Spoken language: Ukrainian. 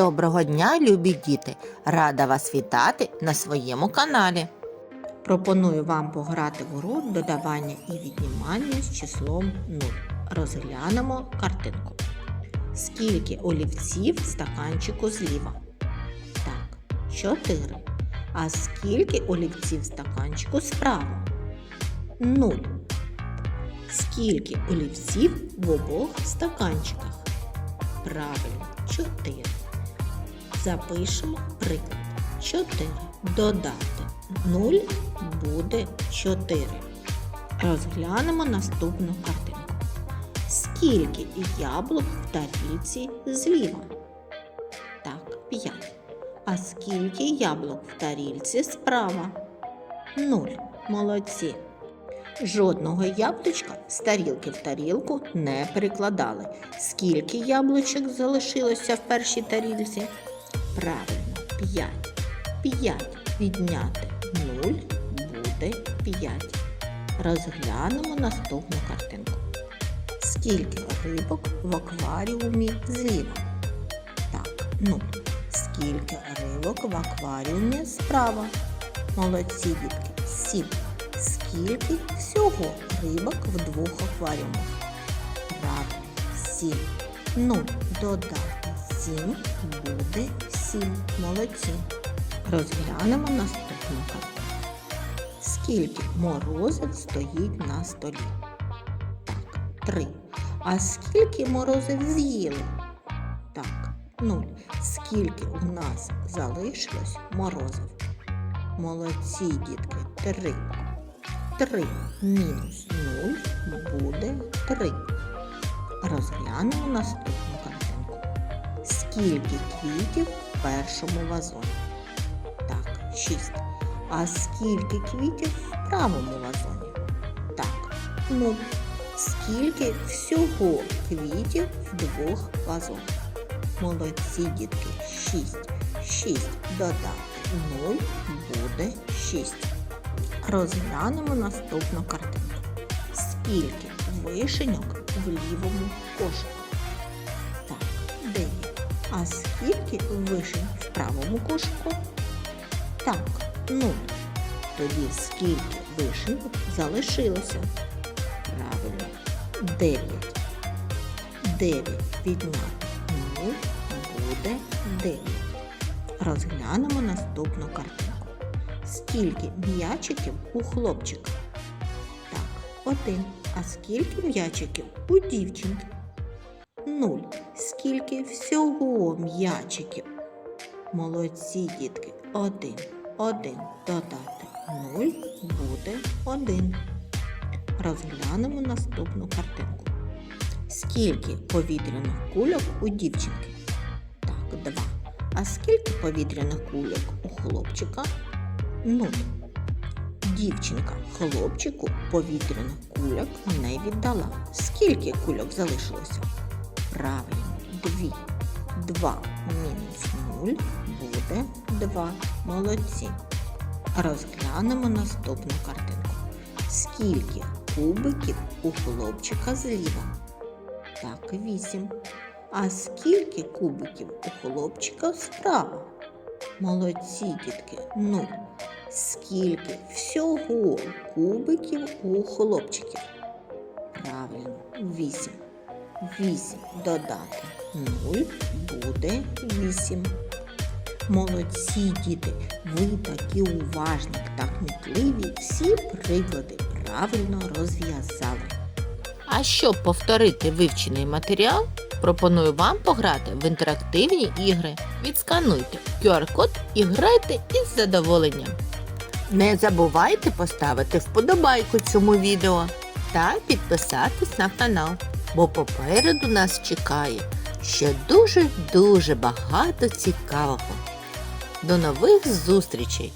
Доброго дня, любі діти! Рада вас вітати на своєму каналі. Пропоную вам пограти в гру додавання і віднімання з числом 0. Розглянемо картинку. Скільки олівців в стаканчику зліва? Так, 4. А скільки олівців в стаканчику справа? 0. Скільки олівців в обох стаканчиках? Правильно, 4. Запишемо приклад. 4 додати 0 буде 4. Розглянемо наступну картинку. Скільки яблук в тарілці зліва? Так, 5. А скільки яблук в тарілці справа? 0. Молодці. Жодного яблучка з тарілки в тарілку не перекладали. Скільки яблучок залишилося в першій тарілці? Правильно, 5. 5 відняти 0 буде 5. Розглянемо наступну картинку. Скільки рибок в акваріумі зліва? Так, 0. Скільки рибок в акваріумі справа? Молодці дітки. 7. Скільки всього рибок в двох акваріумах? Правильно, 7. 0 додати 7 буде 7. Молодці. Розглянемо наступну картину. Скільки морозив стоїть на столі? Так, 3. А скільки морозив з'їли? Так, 0. Скільки у нас залишилось морозив? Молодці, дітки, 3. 3 мінус 0 буде 3. Розглянемо наступну. Скільки квітів в першому вазоні? Так, 6. А скільки квітів в правому вазоні? Так, 0. Скільки всього квітів в двох вазонах? Молодці дітки, 6. 6 додати 0 буде 6. Розглянемо наступну картинку. Скільки вишеньок в лівому кошику? Так, 9. А скільки вишень в правому кошику? Так, 0. Тоді скільки вишеньок залишилося? Правильно, 9. 9 відняти 0 буде 9. Розглянемо наступну картинку. Скільки м'ячиків у хлопчика? Так, один. А скільки м'ячиків у дівчинки? Нуль. Скільки всього м'ячиків? Молодці дітки. Один. Один додати нуль буде один. Розглянемо наступну картинку. Скільки повітряних кульок у дівчинки? Так, два. А скільки повітряних кульок у хлопчика? Нуль. Дівчинка хлопчику повітряних кульок не віддала. Скільки кульок залишилося? Правильно, дві. Два мінус нуль буде два. Молодці. Розглянемо наступну картинку. Скільки кубиків у хлопчика зліва? Так, вісім. А скільки кубиків у хлопчика справа? Молодці, дітки, нуль. Скільки всього кубиків у хлопчиків? Правильно, вісім. Вісім додати нуль буде вісім. Молодці діти, ви такі уважні та кмітливі, всі приклади правильно розв'язали. А щоб повторити вивчений матеріал, пропоную вам пограти в інтерактивні ігри. Відскануйте QR-код і грайте із задоволенням. Не забувайте поставити вподобайку цьому відео та підписатись на канал, бо попереду нас чекає ще дуже-дуже багато цікавого. До нових зустрічей!